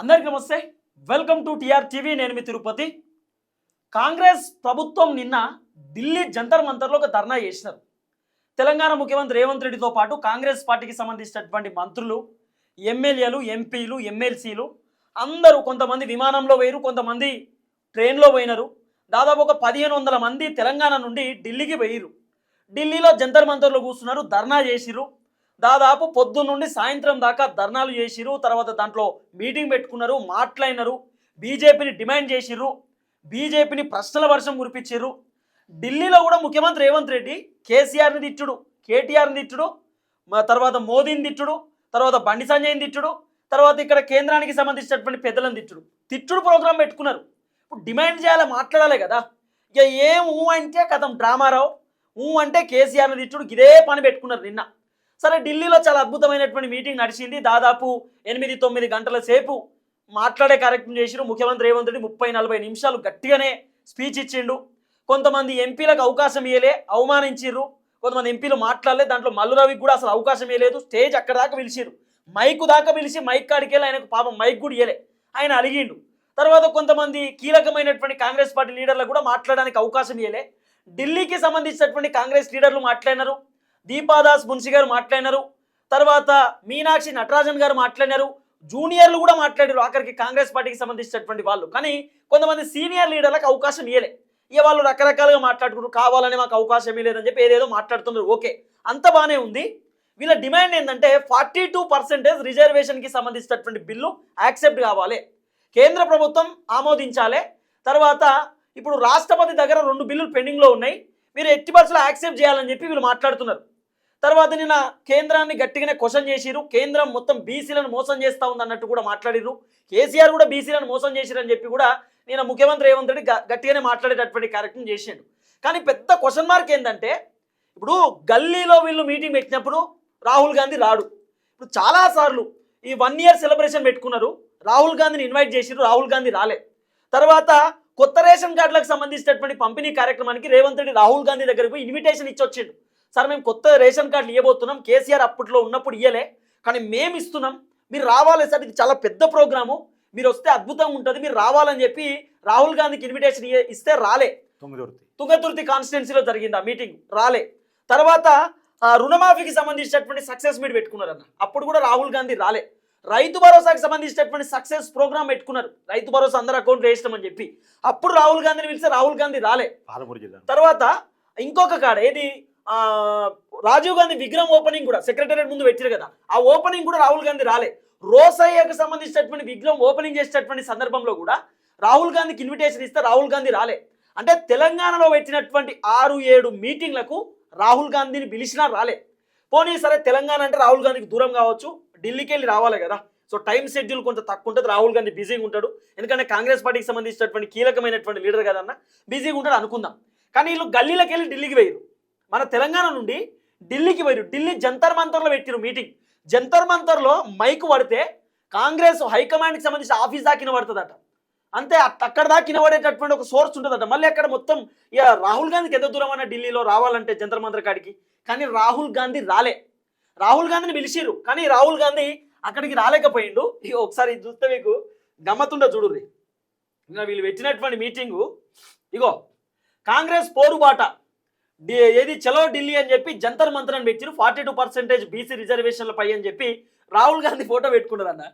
అందరికి నమస్తే. Welcome to TR TV. నేను మీ తిరుపతి. కాంగ్రెస్ ప్రభుత్వం నిన్న ఢిల్లీ జంతర్ మంతర్లో ఒక ధర్నా చేసినారు. తెలంగాణ ముఖ్యమంత్రి రేవంత్ రెడ్డితో పాటు కాంగ్రెస్ పార్టీకి సంబంధించినటువంటి మంత్రులు ఎమ్మెల్యేలు ఎంపీలు ఎమ్మెల్సీలు అందరూ కొంతమంది విమానంలో పోయారు కొంతమంది ట్రైన్లో పోయినారు. దాదాపు ఒక పదిహేను వందల మంది తెలంగాణ నుండి ఢిల్లీకి పోయిరు. ఢిల్లీలో జంతర్ మంతర్లో కూర్చున్నారు ధర్నా చేసిరు దాదాపు పొద్దు నుండి సాయంత్రం దాకా ధర్నాలు చేసిరు తర్వాత దాంట్లో మీటింగ్ పెట్టుకున్నారు మాట్లాడినారు. బీజేపీని డిమాండ్ చేసిర్రు. బీజేపీని ప్రశ్నల వర్షం కురిపించారు ఢిల్లీలో కూడా ముఖ్యమంత్రి రేవంత్ రెడ్డి కేసీఆర్ని తిట్టుడు కేటీఆర్ని తిట్టుడు తర్వాత మోదీని తిట్టుడు తర్వాత బండి సంజయ్ని తిట్టుడు తర్వాత ఇక్కడ కేంద్రానికి సంబంధించినటువంటి పెద్దలను తిట్టుడు. తిట్టుడు ప్రోగ్రాం పెట్టుకున్నారు. ఇప్పుడు డిమాండ్ చేయాలి మాట్లాడాలి కదా. ఇక ఏం ఊ అంటే కథం డ్రామారావు. ఊ అంటే కేసీఆర్ని తిట్టుడు. ఇదే పని పెట్టుకున్నారు నిన్న. సరే ఢిల్లీలో చాలా అద్భుతమైనటువంటి మీటింగ్ నడిచింది. దాదాపు ఎనిమిది తొమ్మిది గంటల సేపు మాట్లాడే కార్యక్రమం చేసిరు ముఖ్యమంత్రి రేవంత్ రెడ్డి ముప్పై నలభై నిమిషాలు గట్టిగానే స్పీచ్ ఇచ్చిండు. కొంతమంది ఎంపీలకు అవకాశం ఇవ్వలే అవమానించిర్రు. కొంతమంది ఎంపీలు మాట్లాడలేదు దాంట్లో మల్లురవికి కూడా అసలు అవకాశం ఇవ్వలేదు స్టేజ్ అక్కడ దాకా పిలిచిర్రు. మైకు దాకా పిలిచి మైక్ కాడికి వెళ్ళి ఆయనకు పాపం మైక్ కూడా ఇవ్వలే ఆయన అలిగిండు. తర్వాత కొంతమంది కీలకమైనటువంటి కాంగ్రెస్ పార్టీ లీడర్లకు కూడా మాట్లాడడానికి అవకాశం ఇవ్వలే ఢిల్లీకి సంబంధించినటువంటి కాంగ్రెస్ లీడర్లు మాట్లాడినారు. దీపాదాస్ మున్షి గారు మాట్లాడినారు. తర్వాత మీనాక్షి నటరాజన్ గారు మాట్లాడినారు. జూనియర్లు కూడా మాట్లాడారు ఆఖరికి కాంగ్రెస్ పార్టీకి సంబంధించినటువంటి వాళ్ళు. కానీ కొంతమంది సీనియర్ లీడర్లకు అవకాశం ఇవ్వలే ఇక వాళ్ళు రకరకాలుగా మాట్లాడుకుంటారు. కావాలని మాకు అవకాశం ఇవ్వలేదని చెప్పి ఏదేదో మాట్లాడుతున్నారు. ఓకే అంత బాగానే ఉంది. వీళ్ళ డిమాండ్ ఏంటంటే ఫార్టీ టూ పర్సెంటేజ్ రిజర్వేషన్కి సంబంధించినటువంటి బిల్లు యాక్సెప్ట్ కావాలి. కేంద్ర ప్రభుత్వం ఆమోదించాలి. తర్వాత ఇప్పుడు రాష్ట్రపతి దగ్గర రెండు బిల్లులు పెండింగ్లో ఉన్నాయి. మీరు ఎట్టి పరిస్థితుల్లో యాక్సెప్ట్ చేయాలని చెప్పి వీళ్ళు మాట్లాడుతున్నారు. తర్వాత నిన్న కేంద్రాన్ని గట్టిగానే క్వశ్చన్ చేసిరు కేంద్రం మొత్తం బీసీలను మోసం చేస్తా ఉంది అన్నట్టు కూడా మాట్లాడిరు కేసీఆర్ కూడా బీసీలను మోసం చేసిరని చెప్పి కూడా నేను ముఖ్యమంత్రి రేవంత్ రెడ్డి గట్టిగానే మాట్లాడేటటువంటి కార్యక్రమం చేసిండు. కానీ పెద్ద క్వశ్చన్ మార్క్ ఏంటంటే ఇప్పుడు గల్లీలో వీళ్ళు మీటింగ్ పెట్టినప్పుడు రాహుల్ గాంధీ రాడు. ఇప్పుడు చాలాసార్లు ఈ వన్ ఇయర్ సెలబ్రేషన్ పెట్టుకున్నారు. రాహుల్ గాంధీని ఇన్వైట్ చేసిరు రాహుల్ గాంధీ రాలే. తర్వాత కొత్త రేషన్ కార్డులకు సంబంధించినటువంటి పంపిణీ కార్యక్రమానికి రేవంత్ రెడ్డి రాహుల్ గాంధీ దగ్గరకు పోయి ఇన్విటేషన్ ఇచ్చి వచ్చిండు సార్ మేము కొత్త రేషన్ కార్డులు ఇవ్వబోతున్నాం కేసీఆర్ అప్పట్లో ఉన్నప్పుడు ఇయ్యలే కానీ మేము ఇస్తున్నాం మీరు రావాలి సార్ ఇది చాలా పెద్ద ప్రోగ్రాము మీరు వస్తే అద్భుతంగా ఉంటుంది మీరు రావాలని చెప్పి రాహుల్ గాంధీకి ఇన్విటేషన్ ఇస్తే రాలే. తొమ్మిది తుంగతుర్తి కాన్స్టిట్యున్సీలో జరిగింది ఆ మీటింగ్ రాలే. తర్వాత ఆ, రుణమాఫీకి సంబంధించినటువంటి సక్సెస్ మీట్ పెట్టుకున్నారన్న అప్పుడు కూడా రాహుల్ గాంధీ రాలే. రైతు భరోసాకి సంబంధించినటువంటి సక్సెస్ ప్రోగ్రామ్ పెట్టుకున్నారు. రైతు భరోసా అందరు అకౌంట్ వేసినామని చెప్పి. అప్పుడు రాహుల్ గాంధీని పిలిస్తే రాహుల్ గాంధీ రాలే. పాలమూరు జిల్లా తర్వాత ఇంకొక కాడ ఏది? ఆ, రాజీవ్ గాంధీ విగ్రహం ఓపెనింగ్ కూడా సెక్రటరియట్ ముందు పెట్టారు కదా. ఆ ఓపెనింగ్ కూడా రాహుల్ గాంధీ రాలే. రోసయ్యకు సంబంధించినటువంటి విగ్రహం ఓపెనింగ్ చేసేటటువంటి సందర్భంలో కూడా రాహుల్ గాంధీకి ఇన్విటేషన్ ఇస్తే రాహుల్ గాంధీ రాలే. అంటే తెలంగాణలో పెట్టినటువంటి ఆరు ఏడు మీటింగ్లకు రాహుల్ గాంధీని పిలిచినా రాలే. పోనీ సరే తెలంగాణ అంటే రాహుల్ గాంధీకి దూరం కావచ్చు. ఢిల్లీకి వెళ్ళి రావాలి కదా. సో టైం షెడ్యూల్ కొంత తక్కువ ఉంటుంది. రాహుల్ గాంధీ బిజీగా ఉంటాడు. ఎందుకంటే కాంగ్రెస్ పార్టీకి సంబంధించినటువంటి కీలకమైనటువంటి లీడర్ కదన్న బిజీగా ఉంటాడు అనుకుందాం. కానీ వీళ్ళు గల్లీలకు వెళ్ళి ఢిల్లీకి పోయారు మన తెలంగాణ నుండి ఢిల్లీకి పోయారు ఢిల్లీ జంతర్ మంతర్లో పెట్టిరు మీటింగ్. జంతర్ మంతర్లో మైక్ పడితే కాంగ్రెస్ హైకమాండ్కి సంబంధించిన ఆఫీస్ దాకిన పడుతుందట అంతే అక్కడ దాకా వినబడేటటువంటి ఒక సోర్స్ ఉంటుందట. మళ్ళీ అక్కడ మొత్తం ఇక రాహుల్ గాంధీకి ఎంత దూరం అన్న ఢిల్లీలో రావాలంటే జంతర్ మంతర్ కాడికి. కానీ రాహుల్ గాంధీ రాలే. రాహుల్ గాంధీని పిలిచిర్రు. కానీ రాహుల్ గాంధీ అక్కడికి రాలేకపోయిండు. ఇక ఒకసారి చూస్తే మీకు గమ్మతుండ చూడుర్రి. వీళ్ళు పెట్టినటువంటి మీటింగు. ఇగో కాంగ్రెస్ పోరుబాట. ఏది చలో ఢిల్లీ అని చెప్పి జంతర్ మంతర్ అని పెట్టిరు ఫార్టీ టూ పర్సెంటేజ్ బీసీ రిజర్వేషన్ల పై అని చెప్పి రాహుల్ గాంధీ ఫోటో పెట్టుకున్నారు అన్న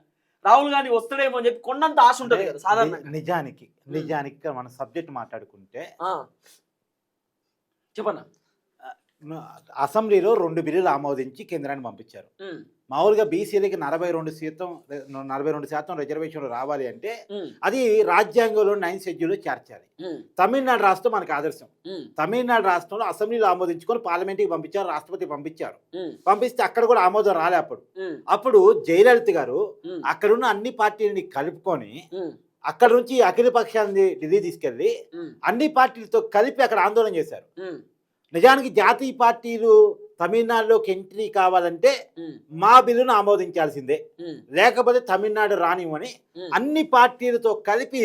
రాహుల్ గాంధీ వస్తాడేమో అని చెప్పి కొండంత ఆశ ఉంటుంది కదా సాధారణంగా. నిజానికి నిజానికి మన సబ్జెక్ట్ మాట్లాడుకుంటే. చెప్పన్నా. అసెంబ్లీలో రెండు బిల్లులు ఆమోదించి కేంద్రాన్ని పంపించారు. మామూలుగా బీసీలకి నలభై రెండు శాతం నలభై రెండు శాతం రిజర్వేషన్లు రావాలి అంటే అది రాజ్యాంగంలో నైన్ షెడ్యూల్లో చేర్చాలి. తమిళనాడు రాష్ట్రం మనకు ఆదర్శం. తమిళనాడు రాష్ట్రంలో అసెంబ్లీలో ఆమోదించుకొని పార్లమెంట్కి పంపించారు రాష్ట్రపతి పంపించారు. పంపిస్తే అక్కడ కూడా ఆమోదం రాలే అప్పుడు. అప్పుడు జయలలిత గారు అక్కడున్న అన్ని పార్టీలని కలుపుకొని అక్కడ నుంచి అఖిల పక్షాన్ని ఢిల్లీ తీసుకెళ్ళి ఉమ్, అన్ని పార్టీలతో కలిపి అక్కడ ఆందోళన చేశారు. నిజానికి జాతీయ పార్టీలు తమిళనాడులోకి ఎంట్రీ కావాలంటే మా బిల్లును ఆమోదించాల్సిందే. లేకపోతే తమిళనాడు రానివ్వని అన్ని పార్టీలతో కలిపి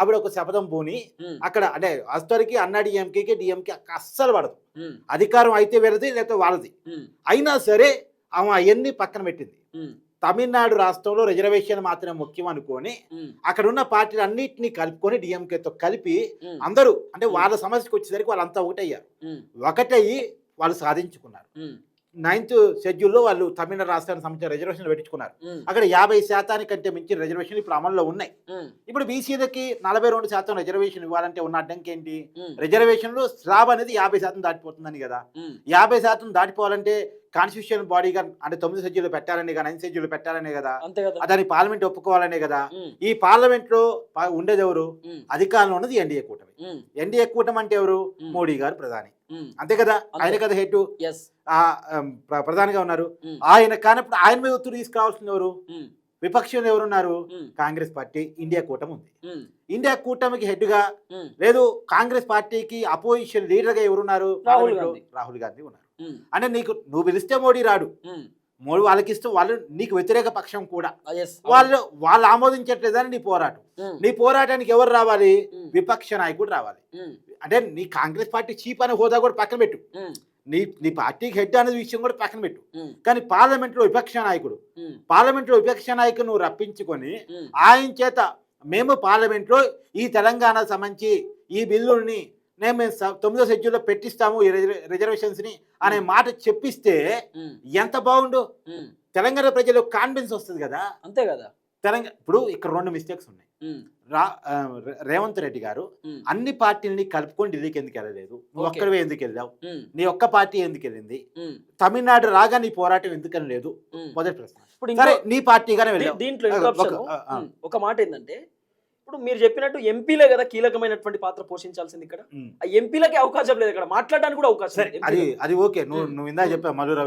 ఆవిడ ఒక శపథం పూని అక్కడ అంటే అస్తరికి అన్నా డిఎంకేకి డిఎంకే అస్సలు పడదు. అధికారం అయితే వెరది లేకపోతే వాళ్ళది. అయినా సరే ఆమె అవన్నీ పక్కన పెట్టింది. తమిళనాడు రాష్ట్రంలో రిజర్వేషన్ మాత్రమే ముఖ్యం అనుకొని అక్కడ ఉన్న పార్టీలు అన్నింటినీ కలుపుకొని డిఎంకేతో కలిపి అందరూ అంటే వాళ్ళ సమస్యకు వచ్చేసరికి వాళ్ళంతా ఒకటయ్యారు ఒకటయ్యి వాళ్ళు సాధించుకున్నారు. నైన్త్ షెడ్యూల్లో వాళ్ళు తమిళనాడు రాష్ట్రానికి సంబంధించిన రిజర్వేషన్లు పెట్టించుకున్నారు. అక్కడ యాభై శాతానికంటే మించిన రిజర్వేషన్లు ఇప్పుడు అమల్లో ఉన్నాయి. ఇప్పుడు బీసీలకి నలభై రెండు శాతం రిజర్వేషన్ ఇవ్వాలంటే ఉన్న అడ్డంకి ఏంటి? ఉమ్, రిజర్వేషన్లు స్లాబ్ అనేది యాభై శాతం దాటిపోతుందని కదా. యాభై శాతం దాటిపోవాలంటే కాన్స్టిట్యూషన్ బాడీగా అంటే తొమ్మిది సభ్యులు పెట్టాలని కదా నైన్ సభ్యులు పెట్టాలనే కదా. దాన్ని పార్లమెంట్ ఒప్పుకోవాలనే కదా. ఈ పార్లమెంట్లో ఉండేది ఎవరు? అధికారంలో ఉన్నది ఎన్డీఏ కూటమి. ఎన్డీఏ కూటమి అంటే ఎవరు. మోడీ గారు ప్రధాని. అంతే కదా. ఆయన కదా హెడ్ ప్రధానిగా ఉన్నారు. ఆయన కానప్పుడు ఆయన మీద ఒత్తిడి తీసుకురావాల్సింది ఎవరు? విపక్షంలో ఎవరున్నారు? కాంగ్రెస్ పార్టీ ఇండియా కూటమి ఉంది. ఇండియా కూటమికి హెడ్గా లేదు కాంగ్రెస్ పార్టీకి అపోజిషన్ లీడర్గా ఎవరున్నారు? రాహుల్? గాంధీ. ఉన్నారు. అంటే నీకు నువ్వు పిలిస్తే మోడీ రాడు. మోడీ వాళ్ళకి ఇస్తే వాళ్ళు నీకు వ్యతిరేక పక్షం కూడా. ఎస్ వాళ్ళు వాళ్ళు ఆమోదించట్లేదని నీ పోరాటం. ఉమ్, నీ పోరాటానికి ఎవరు రావాలి? ఉమ్, విపక్ష నాయకుడు రావాలి. ఉమ్, అంటే నీ కాంగ్రెస్ పార్టీ చీప్ అనే హోదా కూడా పక్కన పెట్టు. నీ నీ పార్టీకి హెడ్ అనే విషయం కూడా పక్కన పెట్టు. కానీ పార్లమెంట్లో విపక్ష నాయకుడు. పార్లమెంట్లో విపక్ష నాయకుడు నువ్వు రప్పించుకొని ఆయన చేత మేము పార్లమెంట్లో ఈ తెలంగాణ సంబంధించి ఈ బిల్లుని నేను మేము తొమ్మిదో షెడ్యూల్లో పెట్టిస్తాము ఈ రిజర్వ్- రిజర్వేషన్స్ని అనే మాట చెప్పిస్తే ఎంత బాగుండు? తెలంగాణ ప్రజలకు కాన్ఫిడెన్స్ వస్తుంది కదా? అంతే కదా. తెలంగాణ ఇప్పుడు ఇక్కడ రెండు మిస్టేక్స్ ఉన్నాయి. రా రేవంత్ రెడ్డి గారు అన్ని పార్టీలని కలుపుకొని ఢిల్లీకి ఎందుకు వెళ్ళలేదు? నువ్వు. ఒక్కడివే ఎందుకు వెళ్ళావు? నీ ఒక్క పార్టీ ఎందుకు వెళ్ళింది? తమిళనాడు రాగా నీ పోరాటం ఎందుకని లేదు. మొదటి ప్రశ్న. సరే నీ పార్టీగానే వెళ్ళావు. దీంట్లో. ఒక మాట ఏంటంటే ఇప్పుడు మీరు చెప్పినట్టు ఎంపీలే కదా కీలకమైనటువంటి పాత్ర పోషించాల్సింది ఇక్కడ. ఆ ఎంపీలకి అవకాశం లేదు ఇక్కడ. మాట్లాడడానికి కూడా అవకాశం అది. అది ఓకే. నువ్వు. నువ్వు ఇందా చెప్పావు. మాట్లాడే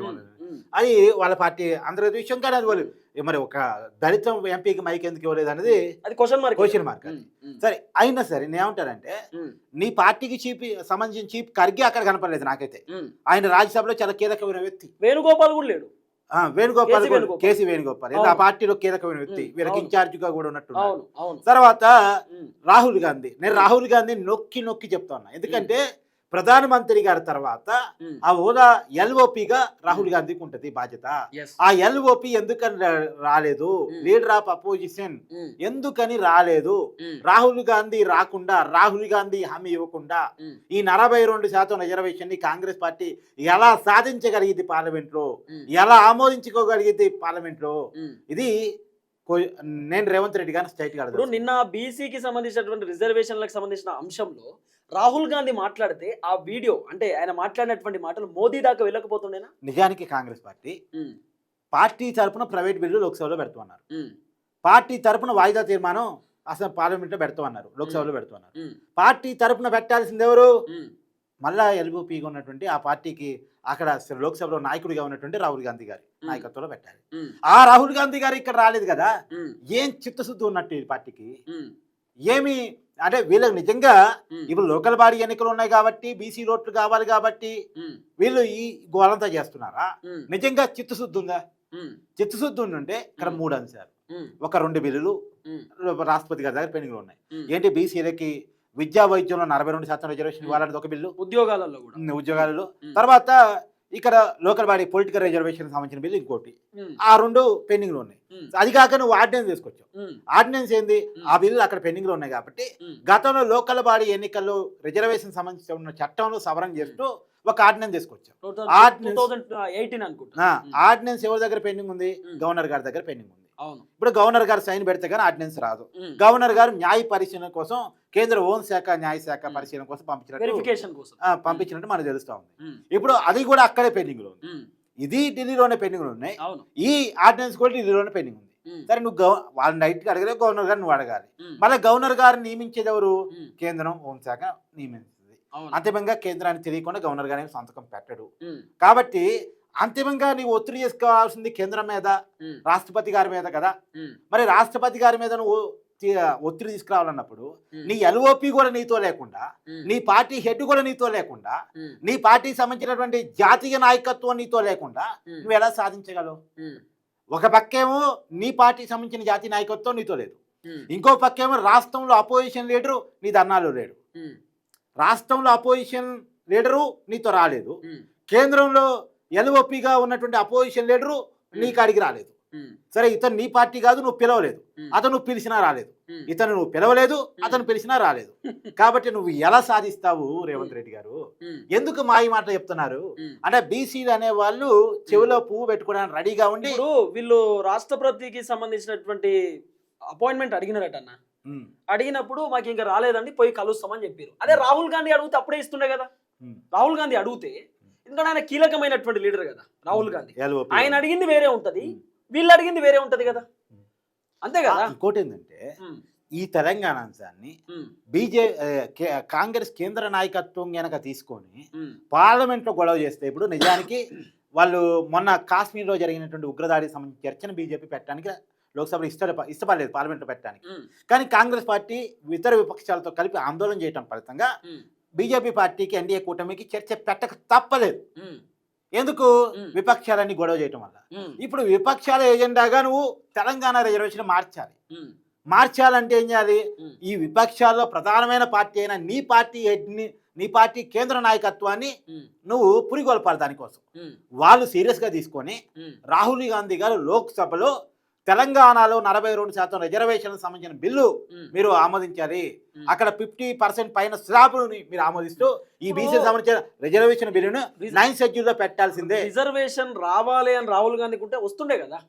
ఉమ్, ఉమ్, అది వాళ్ళ పార్టీ ఆంధ్రప్రదేశ్ విషయం కానీ అది వాళ్ళు. మరి ఒక దళిత ఎంపీకి మైక్ ఎందుకు ఇవ్వలేదు అనేది అది క్వశ్చన్ మార్క్. Question mark. సరే అయినా సరే నేను ఏమంటానంటే నీ పార్టీకి చీఫ్ సంబంధించిన చీఫ్ ఖర్గే అక్కడ కనపడలేదు నాకైతే. ఆయన రాజ్యసభలో చాలా కీలకమైన వ్యక్తి. వేణుగోపాల్ కూడా లేడు. వేణుగోపాల్ కేసీ వేణుగోపాల్. కేసీ వేణుగోపాల్. ఇది ఆ. పార్టీలో కీలకమైన వ్యక్తి వీళ్ళకి. ఇన్ఛార్జ్గా కూడా ఉన్నట్టు తర్వాత రాహుల్ గాంధీ. నేను రాహుల్ గాంధీ నొక్కి నొక్కి చెప్తా ఉన్నా. ఎందుకంటే ప్రధానమంత్రి గారి తర్వాత ఆ హోదా ఎల్ఓపిగా రాహుల్ గాంధీకి ఉంటది బాధ్యత. ఆ ఎల్ఓపి ఎందుకని రాలేదు. లీడర్ ఆఫ్ అపోజిషన్ ఎందుకని రాలేదు? రాహుల్ గాంధీ రాకుండా రాహుల్ గాంధీ హామీ ఇవ్వకుండా ఈ నలభై రెండు శాతం రిజర్వేషన్ని కాంగ్రెస్ పార్టీ ఎలా సాధించగలిగింది పార్లమెంట్లో ఎలా ఆమోదించుకోగలిగింది పార్లమెంట్లో. ఇది నేను రేవంత్ రెడ్డి గారిని స్ట్రైట్ ఇప్పుడు నిన్న బీసీకి సంబంధించినటువంటి రిజర్వేషన్లకు సంబంధించిన అంశంలో రాహుల్ గాంధీ మాట్లాడితే ఆ వీడియో అంటే ఆయన మాట్లాడినటువంటి మాటలు మోదీ దాకా వెళ్ళకపోతుండేనా? నిజానికి కాంగ్రెస్ పార్టీ పార్టీ తరపున ప్రైవేట్ బిల్లు లోక్సభలో పెడుతున్నారు. పార్టీ తరపున వాయిదా తీర్మానం అసలు పార్లమెంట్లో పెడతామన్నారు లోక్సభలో పెడుతున్నారు. పార్టీ తరపున పెట్టాల్సింది ఎవరు? మళ్ళా ఎల్బీపీగా ఉన్నటువంటి ఆ పార్టీకి అక్కడ లోక్సభలో నాయకుడిగా ఉన్నటువంటి రాహుల్ గాంధీ గారి. నాయకత్వంలో పెట్టాలి ఆ రాహుల్ గాంధీ గారు ఇక్కడ రాలేదు కదా? ఏం చిత్తశుద్ధి ఉన్నట్టు ఈ పార్టీకి? ఏమి? అంటే వీళ్ళకి నిజంగా ఇప్పుడు లోకల్ బాడీ ఎన్నికలు ఉన్నాయి కాబట్టి బీసీ ఓట్లు కావాలి కాబట్టి వీళ్ళు ఈ గోలంతా చేస్తున్నారా? నిజంగా చిత్తశుద్ధి ఉందా? చిత్తశుద్ధి ఉంటే ఇక్కడ. మూడు అంశాలు. ఒక రెండు బిల్లులు రాష్ట్రపతి గారి దగ్గర పెండింగ్లు ఉన్నాయి. ఏంటి బీసీలకి విద్యా వైద్యంలో నలభై రెండు శాతం రిజర్వేషన్ మ్మ్. ఇవ్వాలనేది ఒక బిల్లు? ఉద్యోగాలలో కూడా. ఉద్యోగాలలో. తర్వాత ఇక్కడ లోకల్ బాడీ పొలిటికల్ రిజర్వేషన్ సంబంధించిన బిల్లు ఇంకోటి. ఆ రెండు పెండింగ్లో ఉన్నాయి. ఉమ్, అది కాక నువ్వు ఆర్డినెన్స్ తీసుకొచ్చావు. ఆర్డినెన్స్ ఏంది. ఆ బిల్లు అక్కడ పెండింగ్లో ఉన్నాయి కాబట్టి గతంలో లోకల్ బాడీ ఎన్నికల్లో రిజర్వేషన్ సంబంధించి ఉన్న చట్టంలో సవరణ చేస్తూ ఒక ఆర్డినెన్స్ తీసుకొచ్చావు. టోటల్ ఆర్డినెన్స్- 2018 అనుకుంటా. ఆ, ఉమ్, ఆర్డినెన్స్ ఎవరి దగ్గర పెండింగ్ ఉంది. గవర్నర్ గారి దగ్గర పెండింగ్ ఉంది. అవును. ఇప్పుడు గవర్నర్ గారు సైన్ పెడితే కానీ ఆర్డినెన్స్ రాదు. గవర్నర్ గారు న్యాయ పరిశీలన కోసం కేంద్ర హోం శాఖ న్యాయ శాఖ. పరిశీలన కోసం పంపించినట్టు పంపించినట్టు మనకు తెలుస్తా ఉంది. ఇప్పుడు అది కూడా అక్కడే పెండింగ్లో ఉంది. ఇది ఢిల్లీలోనే పెండింగ్ ఉన్నాయి. అవును. ఈ ఆర్డినెన్స్ కూడా ఢిల్లీలోనే పెండింగ్ ఉంది. సరే నువ్వు గవ వాళ్ళని డైరెక్ట్గా అడగలే గవర్నర్ గారు నువ్వు అడగాలి. మళ్ళీ గవర్నర్ గారు నియమించేది ఎవరు? కేంద్రం హోంశాఖ నియమిస్తుంది అవును. అంతిమంగా కేంద్రానికి తెలియకుండా గవర్నర్ గారు సంతకం పెట్టడు. కాబట్టి అంతిమంగా నీవు ఒత్తిడి చేసుకోవాల్సింది కేంద్రం మీద రాష్ట్రపతి గారి మీద కదా? మరి రాష్ట్రపతి గారి మీద నువ్వు ఒత్తిడి తీసుకురావాలన్నప్పుడు నీ ఎల్ఓపి కూడా నీతో లేకుండా నీ పార్టీ హెడ్ కూడా నీతో లేకుండా నీ పార్టీకి సంబంధించినటువంటి జాతీయ నాయకత్వం నీతో లేకుండా నువ్వు ఎలా సాధించగలవు? ఒక పక్కేమో నీ పార్టీకి సంబంధించిన జాతీయ నాయకత్వం నీతో లేదు. ఇంకో పక్కేమో రాష్ట్రంలో అపోజిషన్ లీడరు నీ ధర్నాలో లేడు. రాష్ట్రంలో అపోజిషన్ లీడరు నీతో రాలేదు. కేంద్రంలో ఎల్ఓపిగా ఉన్నటువంటి అపోజిషన్ లీడరు నీ కాడికి రాలేదు. సరే ఇతను నీ పార్టీ కాదు నువ్వు పిలవలేదు. అతను పిలిచినా రాలేదు. ఇతను నువ్వు పిలవలేదు అతను పిలిచినా రాలేదు. కాబట్టి నువ్వు ఎలా సాధిస్తావు రేవంత్ రెడ్డి గారు? ఎందుకు మా ఈ మాట చెప్తున్నారు. అంటే బీసీలు అనే వాళ్ళు చెవిలో పువ్వు పెట్టుకోవడానికి రెడీగా ఉండి వీళ్ళు రాష్ట్రపతికి సంబంధించినటువంటి అపాయింట్మెంట్ అడిగినారట అన్న. అడిగినప్పుడు మాకు ఇంకా రాలేదండి పోయి కలుస్తామని చెప్పారు అదే రాహుల్ గాంధీ అడిగితే అప్పుడే ఇస్తుండే కదా. రాహుల్ గాంధీ అడిగితే ఎందుకంటే ఆయన కీలకమైనటువంటి లీడర్ కదా రాహుల్ గాంధీ. ఆయన అడిగింది వేరే ఉంటది. వీళ్ళు అడిగింది వేరే ఉంటది కదా. అంతే కదా? ఇంకోటి ఏంటంటే ఈ తెలంగాణ అంశాన్ని బీజే కాంగ్రెస్ కేంద్ర నాయకత్వం గనక తీసుకొని పార్లమెంట్లో గొడవ చేస్తే ఇప్పుడు నిజానికి వాళ్ళు మొన్న కాశ్మీర్లో జరిగినటువంటి ఉగ్రదాడికి సంబంధించిన చర్చను బీజేపీ పెట్టడానికి లోక్సభలో ఇష్ట ఇష్టపడలేదు పార్లమెంట్లో పెట్టడానికి. కానీ కాంగ్రెస్ పార్టీ ఇతర విపక్షాలతో కలిపి ఆందోళన చేయడం ఫలితంగా బీజేపీ పార్టీకి ఎన్డీఏ కూటమికి చర్చ పెట్టక తప్పలేదు. ఎందుకు. విపక్షాలన్నీ గొడవ చేయటం వల్ల. ఇప్పుడు విపక్షాల ఎజెండాగా నువ్వు తెలంగాణ రిజర్వేషన్ మార్చాలి. మార్చాలంటే ఏం చేయాలి? ఈ విపక్షాల్లో ప్రధానమైన పార్టీ అయిన నీ పార్టీ హెడ్ని నీ పార్టీ కేంద్ర నాయకత్వాన్ని నువ్వు పురిగొల్పాలి దానికోసం. వాళ్ళు సీరియస్గా తీసుకొని రాహుల్ గాంధీ గారు లోక్సభలో తెలంగాణలో నలభై రెండు శాతం రిజర్వేషన్లకు సంబంధించిన బిల్లు. మీరు ఆమోదించాలి. అక్కడ ఫిఫ్టీ పర్సెంట్ పైన స్లాబ్ని మీరు ఆమోదిస్తూ ఈ బీసీ సంబంధించిన రిజర్వేషన్ బిల్లును నైన్ షెడ్యూల్లో పెట్టాల్సిందే. రిజర్వేషన్ రావాలి అని రాహుల్ గాంధీకి ఉంటే వస్తుండే కదా.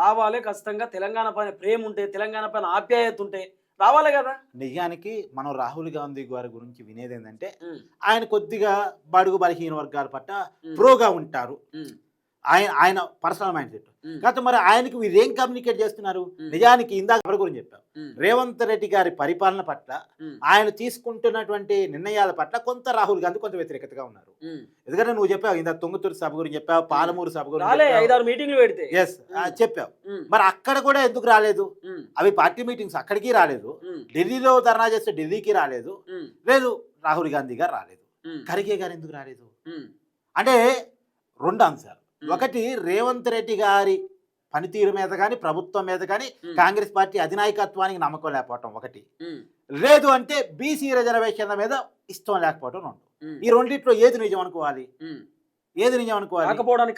రావాలి ఖచ్చితంగా తెలంగాణ పైన ప్రేమ ఉంటే తెలంగాణ పైన ఆప్యాయత ఉంటే రావాలి కదా. నిజానికి మనం రాహుల్ గాంధీ గారి గురించి వినేది ఏంటంటే ఆయన కొద్దిగా బడుగు బలహీన వర్గాల పట్ల ప్రోగా ఉంటారు. ఆయన ఆయన పర్సనల్ మైండ్ సెట్ కాకపోతే మరి ఆయనకి వీరు ఏం కమ్యూనికేట్ చేస్తున్నారు. నిజానికి ఇందాక ఎవరి గురించి చెప్పాం రేవంత్ రెడ్డి గారి పరిపాలన పట్ల ఆయన తీసుకుంటున్నటువంటి నిర్ణయాల పట్ల కొంత రాహుల్ గాంధీ కొంత వ్యతిరేకతగా ఉన్నారు. ఎందుకంటే నువ్వు చెప్పావు ఇందా తుంగతుర్తి సభ గురించి చెప్పావు పాలమూరు సభ గురించి మీటింగ్లు పెడితే. ఎస్ చెప్పావు. మరి అక్కడ కూడా ఎందుకు రాలేదు? అవి పార్టీ మీటింగ్స్ అక్కడికి రాలేదు. ఢిల్లీలో ధర్నా చేస్తే ఢిల్లీకి రాలేదు. లేదు రాహుల్ గాంధీ గారు రాలేదు. ఖర్గే గారు ఎందుకు రాలేదు? అంటే రెండు అంశాలు. ఒకటి రేవంత్ రెడ్డి గారి పనితీరు మీద కానీ ప్రభుత్వం మీద కానీ కాంగ్రెస్ పార్టీ అధినాయకత్వానికి నమ్మకం లేకపోవటం ఒకటి. లేదు అంటే బీసీ రిజర్వేషన్ల మీద ఇష్టం లేకపోవటం రెండు. ఈ రెండిట్లో ఏది నిజం అనుకోవాలి. ఏది నిజం అనుకోవాలి?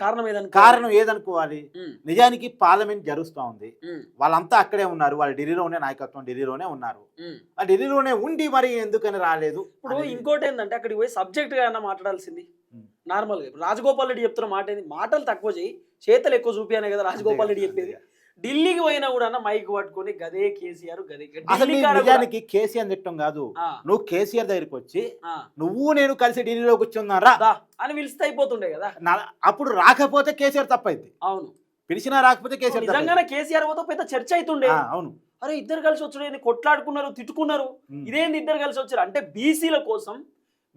కారణం ఏదని కారణం ఏదనుకోవాలి? నిజానికి పార్లమెంట్ జరుస్తూ ఉంది. వాళ్ళంతా అక్కడే ఉన్నారు. వాళ్ళు ఢిల్లీలోనే నాయకత్వం ఢిల్లీలోనే ఉన్నారు. ఆ ఢిల్లీలోనే ఉండి మరి ఎందుకని రాలేదు? ఇప్పుడు ఇంకోటి ఏంటంటే అక్కడికి పోయి సబ్జెక్ట్గా అన్న మాట్లాడాల్సింది? ఉమ్. నార్మల్గా. ఇప్పుడు రాజగోపాల్ రెడ్డి చెప్తున్న మాట ఏంది? మాటలు తక్కువ చేయి చేతలు ఎక్కువ చూపియానే కదా రాజగోపాల్ రెడ్డి చెప్పేది. ఢిల్లీకి పోయినా కూడా అన్న మైక్ పట్టుకొని గదే కేసీఆర్ గదే నిజానికి కేసీఆర్ తిట్టం కాదు. నువ్వు కేసీఆర్ దగ్గరికి వచ్చి నువ్వు నేను కలిసి ఢిల్లీలో కూర్చున్నారా అని పిలిస్తే అయిపోతుండే కదా. అప్పుడు రాకపోతే కేసీఆర్ తప్పైంది అవును. పిలిచినా రాకపోతే కేసీఆర్. నిజంగానే కేసీఆర్ పోతే పెద్ద చర్చ అవుతుండే అవును. అరే ఇద్దరు కలిసి వచ్చాడు కొట్లాడుకున్నారు తిట్టుకున్నారు. ఇదేంది ఇద్దరు కలిసి వచ్చారు? అంటే బీసీల కోసం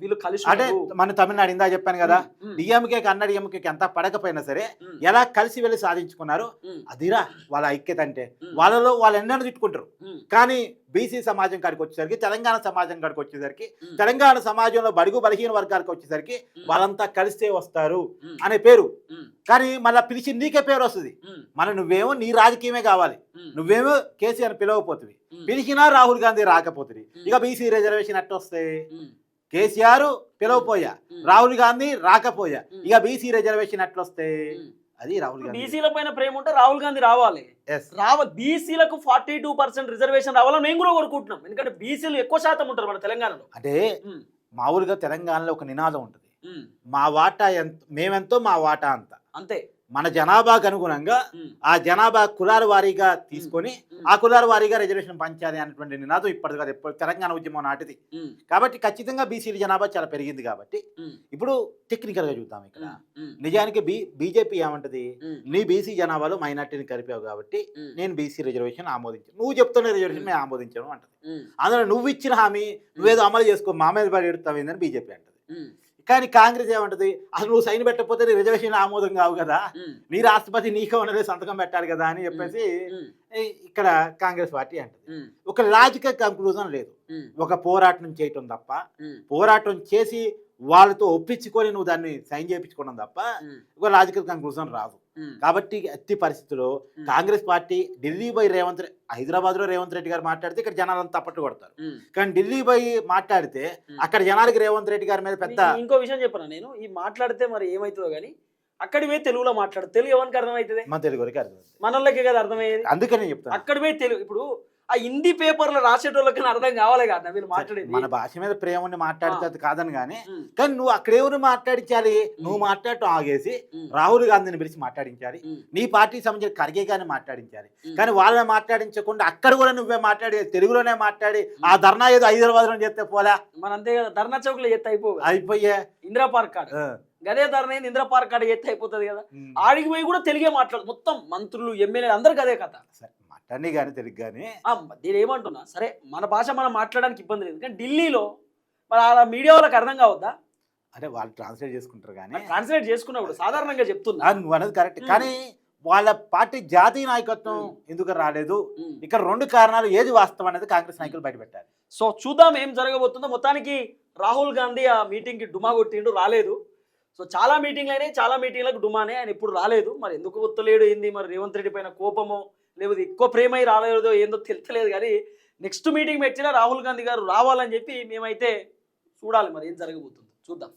వీళ్ళు కలిసి అంటే. మన తమిళనాడు ఇందా చెప్పాను కదా డిఎంకే కన్న డిఎంకే ఎంత పడకపోయినా సరే ఎలా కలిసి వెళ్ళి సాధించుకున్నారు అదిరా వాళ్ళ ఐక్యత అంటే. వాళ్ళలో వాళ్ళు ఎన్నడూ తిట్టుకుంటారు. కానీ బీసీ సమాజం కాడికి వచ్చేసరికి తెలంగాణ సమాజం కాడికి వచ్చేసరికి తెలంగాణ సమాజంలో బడుగు బలహీన వర్గాలకు వచ్చేసరికి వాళ్ళంతా కలిస్తే వస్తారు అనే పేరు. కానీ మళ్ళీ పిలిచి నీకే పేరు వస్తుంది. మన నువ్వేమో నీ రాజకీయమే కావాలి. నువ్వేమో కేసీఆర్ పిలవపోతుంది పిలిచినా రాహుల్ గాంధీ రాకపోతుంది ఇక బీసీ రిజర్వేషన్ ఎట్ట వస్తాయి ఉమ్, కేసీఆర్ పిలవపోయా రాహుల్ గాంధీ రాకపోయా. ఇక బీసీ రిజర్వేషన్ ఎట్లా వస్తాయి ఉమ్. అది రాహుల్ గాంధీ. బీసీల పైన ప్రేమ ఉంటే రాహుల్ గాంధీ రావాలి. Yes. రావాలి బీసీలకు ఫార్టీ టూ పర్సెంట్ రిజర్వేషన్ రావాలని మేము కూడా కోరుకుంటున్నాం. ఎందుకంటే బీసీలు ఎక్కువ శాతం ఉంటారు మన తెలంగాణలో. అంటే మామూలుగా తెలంగాణలో ఒక నినాదం ఉంటుంది. మా వాటా ఎంత మేమెంతో మా వాటా అంత. అంతే. మన జనాభాకు అనుగుణంగా ఆ జనాభా కులాల వారీగా తీసుకొని ఆ కులాల వారీగా రిజర్వేషన్ పంచాలి అనేటువంటి నినాదం ఇప్పటిది కాదు ఎప్పుడు తెలంగాణ ఉద్యమం నాటిది. కాబట్టి ఖచ్చితంగా బీసీల జనాభా చాలా పెరిగింది కాబట్టి ఇప్పుడు టెక్నికల్గా చూద్దాం ఇక్కడ. నిజానికి బీ బీజేపీ ఏమంటది? నీ బీసీ జనాభాలో మైనార్టీని కలిపావు కాబట్టి నేను బీసీ రిజర్వేషన్ ఆమోదించాను. నువ్వు చెప్తున్న రిజర్వేషన్ మేము ఆమోదించాను అంటది. అందులో నువ్వు ఇచ్చిన హామీ నువ్వేదో అమలు చేసుకో మా మీద పడి ఎడుతావు ఏందని బీజేపీ అంటది. కానీ కాంగ్రెస్ ఏమంటది? అసలు నువ్వు సైన్ పెట్టకపోతే నీ రిజర్వేషన్ ఆమోదం కావు కదా. నీ రాష్ట్రపతి నీకే ఉన్నదే సంతకం పెట్టాలి కదా అని చెప్పేసి ఇక్కడ కాంగ్రెస్ పార్టీ అంటది. ఒక లాజికల్ కంక్లూజన్ లేదు. ఒక పోరాటం చేయటం తప్ప పోరాటం చేసి వాళ్ళతో ఒప్పించుకొని నువ్వు దాన్ని సైన్ చేయించుకోవడం తప్ప ఒక లాజికల్ కంక్లూజన్ రాదు. కాబట్టి ఎత్తి పరిస్థితుల్లో ఉమ్, కాంగ్రెస్ పార్టీ ఢిల్లీ పోయి రేవంత్ రె- హైదరాబాద్లో రేవంత్ రెడ్డి గారు మాట్లాడితే ఇక్కడ జనాలంతా తప్పట్టు కొడతారు. కానీ ఢిల్లీ పోయి మాట్లాడితే. అక్కడ జనాలకి రేవంత్ రెడ్డి గారి మీద పెద్ద ఇంకో విషయం చెప్పనా నేను? ఈ మాట్లాడితే మరి ఏమవుతుందో కానీ అక్కడి పోయి తెలుగులో మాట్లాడు. తెలుగు ఎవరికి అర్థమవుతుంది? మన తెలుగు అర్థం మనోళ్ళకే కదా అర్థమయ్యేది? అందుకనే చెప్తాను అక్కడ పోయి తెలుగు ఇప్పుడు ఆ హిందీ పేపర్లో రాసేటోళ్ళకి అర్థం కావాలి కదా మీరు మాట్లాడేది? మన భాష మీద ప్రేమ ఉండి మాట్లాడితే కాదని కానీ కానీ నువ్వు అక్కడ ఎవరు మాట్లాడించాలి? నువ్వు మాట్లాడటం ఆగేసి రాహుల్ గాంధీని పిలిచి మాట్లాడించాలి. నీ పార్టీకి సంబంధించిన ఖర్గే గారిని మాట్లాడించాలి. కానీ వాళ్ళని మాట్లాడించకుండా అక్కడ కూడా నువ్వే మాట్లాడి తెలుగులోనే మాట్లాడి ఆ ధర్నా ఏదో హైదరాబాద్లో చేస్తే పోలా. మన అంతే కదా ధర్నా చౌక్లో అయిపో అయిపోయే. ఇందిరా పార్క్ ఆ, గదే ధర్నా అయింది ఇందిరా పార్క్ కాడ ఎత్తే అయిపోతుంది కదా. ఆడికి పోయి కూడా తెలుగే మాట్లాడు. మొత్తం మంత్రులు ఎమ్మెల్యేలు అందరికి అదే కథ. సరే. మాట్లాడి కానీ తెలుగు కానీ నేను ఏమంటున్నా సరే మన భాష మనం మాట్లాడడానికి ఇబ్బంది లేదు. కానీ ఢిల్లీలో మరి ఆ మీడియా వాళ్ళకి అర్థం కావద్దా? అంటే వాళ్ళు ట్రాన్స్లేట్ చేసుకుంటారు కానీ. ట్రాన్స్లేట్ చేసుకున్నప్పుడు సాధారణంగా చెప్తున్నా. నువ్వు అనేది కరెక్ట్. కానీ వాళ్ళ పార్టీ జాతీయ నాయకత్వం. ఎందుకు రాలేదు. ఇక్కడ రెండు కారణాలు ఏది వాస్తవం అనేది కాంగ్రెస్ నాయకులు బయటపెట్టారు. సో చూద్దాం ఏం జరగబోతుందో. మొత్తానికి రాహుల్ గాంధీ ఆ మీటింగ్కి డుమా కొట్టిండు రాలేదు. సో చాలా మీటింగ్లు అయినాయి చాలా మీటింగ్లకు డుమానే. ఆయన ఇప్పుడు రాలేదు. మరి ఎందుకు వత్తలేడు ఏంది? మరి రేవంత్ రెడ్డి పైన కోపమో లేకపోతే ఎక్కువ ప్రేమ అయి రాలేదో ఏందో తెలియలేదు కానీ నెక్స్ట్ మీటింగ్ పెట్టినా రాహుల్ గాంధీ గారు రావాలని చెప్పి మేమైతే చూడాలి మరి ఏం జరగబోతుంది. చూద్దాం.